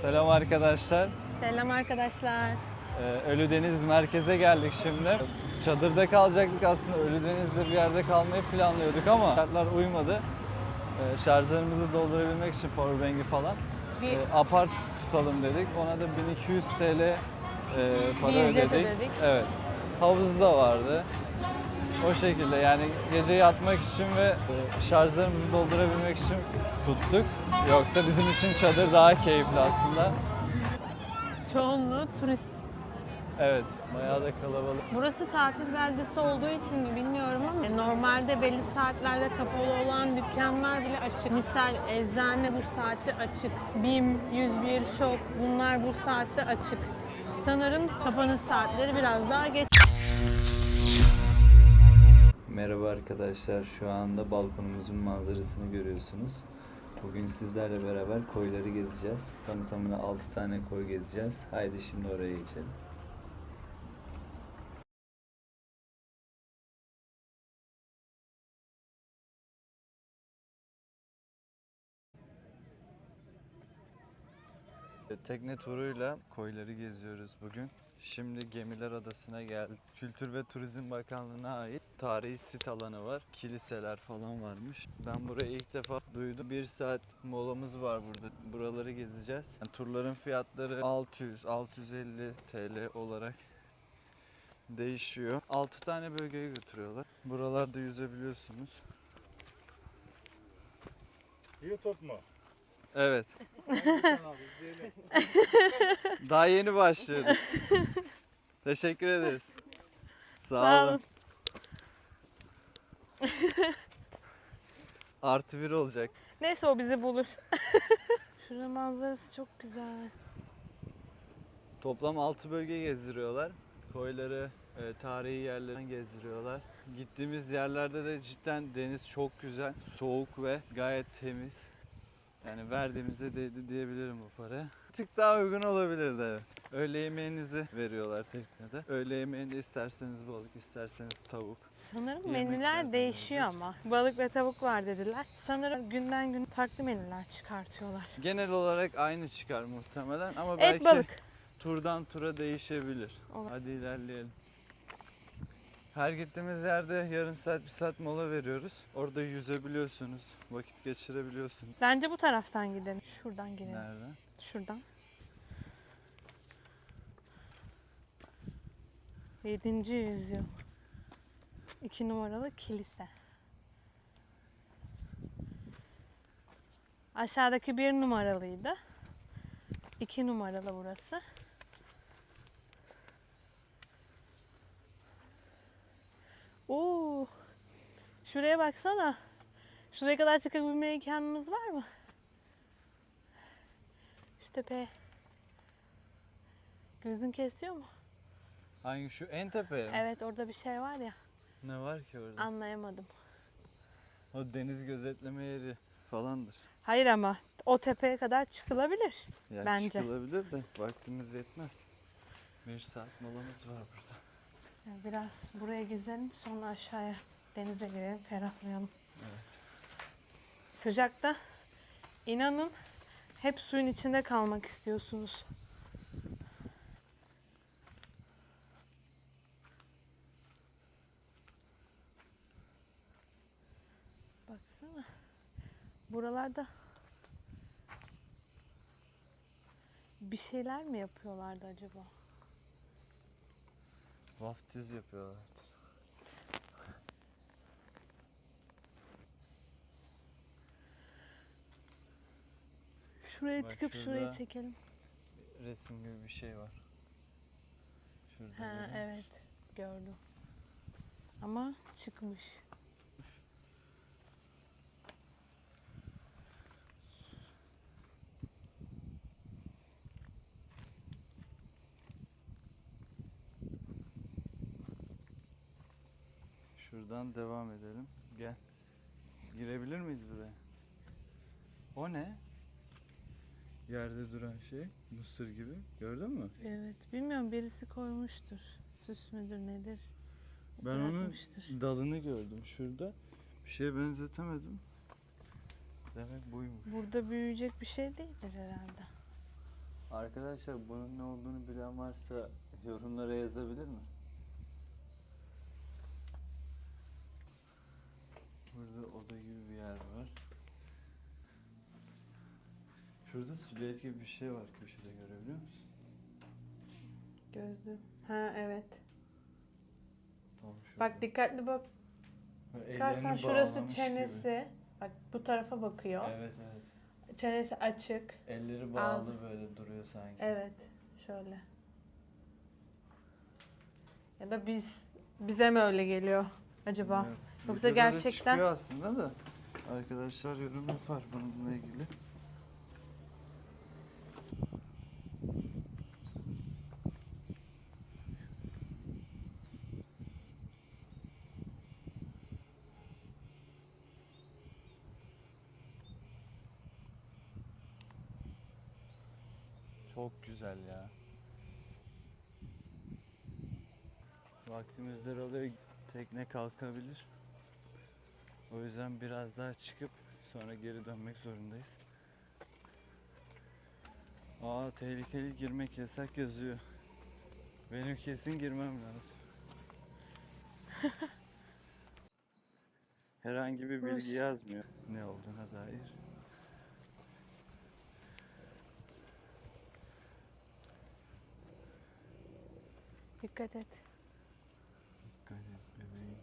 Selam arkadaşlar. Selam arkadaşlar. Ee, Ölüdeniz merkeze geldik şimdi. Çadırda kalacaktık aslında. Ölüdeniz'de bir yerde kalmayı planlıyorduk ama şartlar uymadı. Ee, şarjlarımızı doldurabilmek için powerbank'i falan Bir e, apart tutalım dedik. Ona da 1200 TL e, para Bir ücret ödedik. ödedik. Evet. Havuzu da vardı. O şekilde yani gece yatmak için ve şarjlarımızı doldurabilmek için tuttuk. Yoksa bizim için çadır daha keyifli aslında. çoğunluğu turist. Evet, bayağı da kalabalık. Burası tatil beldesi olduğu için mi bilmiyorum ama normalde belli saatlerde kapalı olan dükkanlar bile açık. Misal eczane bu saatte açık. BİM, 101, Şok bunlar bu saatte açık. Sanırım kapanış saatleri biraz daha geç. Merhaba arkadaşlar. Şu anda balkonumuzun manzarasını görüyorsunuz. Bugün sizlerle beraber koyları gezeceğiz. Tamı tamına 6 tane koy gezeceğiz. Haydi şimdi oraya geçelim. Tekne turuyla koyları geziyoruz bugün. Şimdi Gemiler Adası'na geldik. Kültür ve Turizm Bakanlığı'na ait tarihi sit alanı var. Kiliseler falan varmış. Ben burayı ilk defa duydum. Bir saat molamız var burada. Buraları gezeceğiz. Yani turların fiyatları 600-650 TL olarak değişiyor. 6 tane bölgeye götürüyorlar. Buralarda yüzebiliyorsunuz. YouTube mu? Evet. Daha yeni başlıyoruz. Teşekkür ederiz. Sağ, Sağ olun. olun. Artı bir olacak. Neyse o bizi bulur. Şuranın manzarası çok güzel. Toplam 6 bölge gezdiriyorlar. Koyları, e, tarihi yerlerini gezdiriyorlar. Gittiğimiz yerlerde de cidden deniz çok güzel, soğuk ve gayet temiz. Yani verdiğimize değdi diyebilirim bu para. Tık daha uygun olabilirdi evet. Öğle yemeğinizi veriyorlar teknede. Öğle yemeğinde isterseniz balık, isterseniz tavuk. Sanırım Yemekler menüler değişiyor ama. Balık ve tavuk var dediler. Sanırım günden gün farklı menüler çıkartıyorlar. Genel olarak aynı çıkar muhtemelen ama Et belki balık. turdan tura değişebilir. Olur. Hadi ilerleyelim. Her gittiğimiz yerde yarım saat bir saat mola veriyoruz. Orada yüzebiliyorsunuz, vakit geçirebiliyorsunuz. Bence bu taraftan gidelim. Şuradan gidelim. Nereden? Şuradan. Yedinci yüzyıl. İki numaralı kilise. Aşağıdaki bir numaralıydı. İki numaralı burası. Oo. Şuraya baksana. Şuraya kadar çıkabilme imkanımız var mı? Şu tepeye. Gözün kesiyor mu? Hangi şu en tepeye mi? Evet orada bir şey var ya. Ne var ki orada? Anlayamadım. O deniz gözetleme yeri falandır. Hayır ama o tepeye kadar çıkılabilir. Ya Bence. çıkılabilir de vaktimiz yetmez. Bir saat molamız var burada. Yani biraz buraya gezelim sonra aşağıya denize girelim ferahlayalım. Evet. Sıcakta inanın hep suyun içinde kalmak istiyorsunuz. Baksana. Buralarda bir şeyler mi yapıyorlardı acaba? Vaftiz yapıyorlar. Şuraya Bak çıkıp şurada. çekelim. Resim gibi bir şey var. Şurada. Ha musun? evet gördüm. Ama çıkmış. Şuradan devam edelim. Gel. Girebilir miyiz buraya? O ne? Yerde duran şey. Mısır gibi. Gördün mü? Evet bilmiyorum birisi koymuştur. Süs müdür nedir? Ben onun dalını gördüm şurada. Bir şeye benzetemedim. Demek buymuş. Burada büyüyecek bir şey değildir herhalde. Arkadaşlar bunun ne olduğunu bilen varsa yorumlara yazabilir mi? Burada oda gibi bir yer var. Şurada silüet gibi bir şey var köşede görebiliyor musun? Gözlü. Ha evet. Tam şurada. Bak dikkatli bak. Böyle Bakarsan ellerini şurası bağlamış gibi. çenesi. Bak bu tarafa bakıyor. Evet evet. Çenesi açık. Elleri bağlı böyle duruyor sanki. Evet. Şöyle. Ya da biz bize mi öyle geliyor acaba? Bilmiyorum. Yoksa Videoda da gerçekten- çıkıyor aslında da arkadaşlar yorum yapar bununla ilgili. Çok güzel ya. Vaktimiz daralıyor. Tekne kalkabilir. O yüzden biraz daha çıkıp sonra geri dönmek zorundayız. Aa tehlikeli girmek yasak yazıyor. Benim kesin girmem lazım. Herhangi bir bilgi yazmıyor ne olduğuna dair. Dikkat et. Dikkat et bebeğim.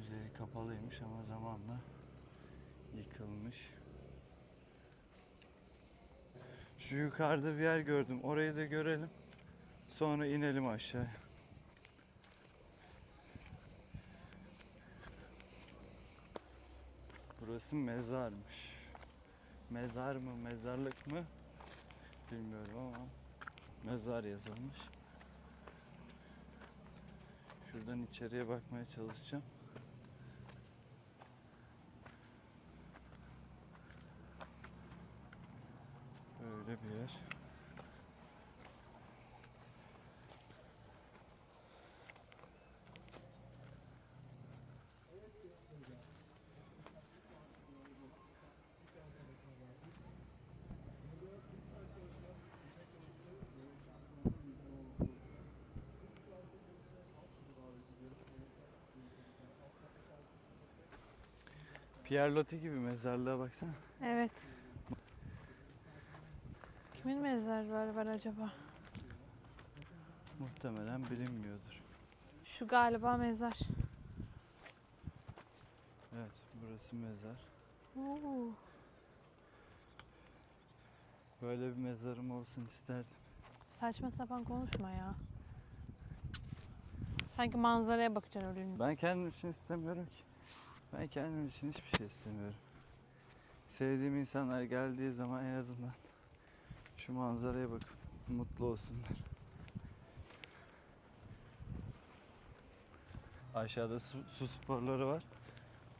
Üzeri kapalıymış ama zamanla yıkılmış. Şu yukarıda bir yer gördüm. Orayı da görelim. Sonra inelim aşağıya. Burası mezarmış. Mezar mı, mezarlık mı bilmiyorum ama mezar yazılmış. Şuradan içeriye bakmaya çalışacağım. Böyle bir yer. Pierre Loti gibi mezarlığa baksana. Evet. Kimin mezarları var acaba? Muhtemelen bilinmiyordur. Şu galiba mezar. Evet, burası mezar. Oo. Böyle bir mezarım olsun isterdim. Saçma sapan konuşma ya. Sanki manzaraya bakacaksın ölünce. Ben kendim için istemiyorum ki. Ben kendim için hiçbir şey istemiyorum. Sevdiğim insanlar geldiği zaman en azından şu manzaraya bakıp mutlu olsunlar. Aşağıda su, su sporları var.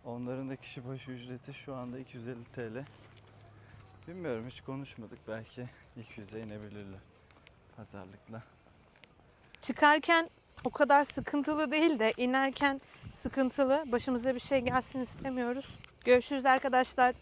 Onların da kişi başı ücreti şu anda 250 TL. Bilmiyorum hiç konuşmadık. Belki 200'e inebilirler pazarlıkla. Çıkarken o kadar sıkıntılı değil de inerken sıkıntılı. Başımıza bir şey gelsin istemiyoruz. Görüşürüz arkadaşlar.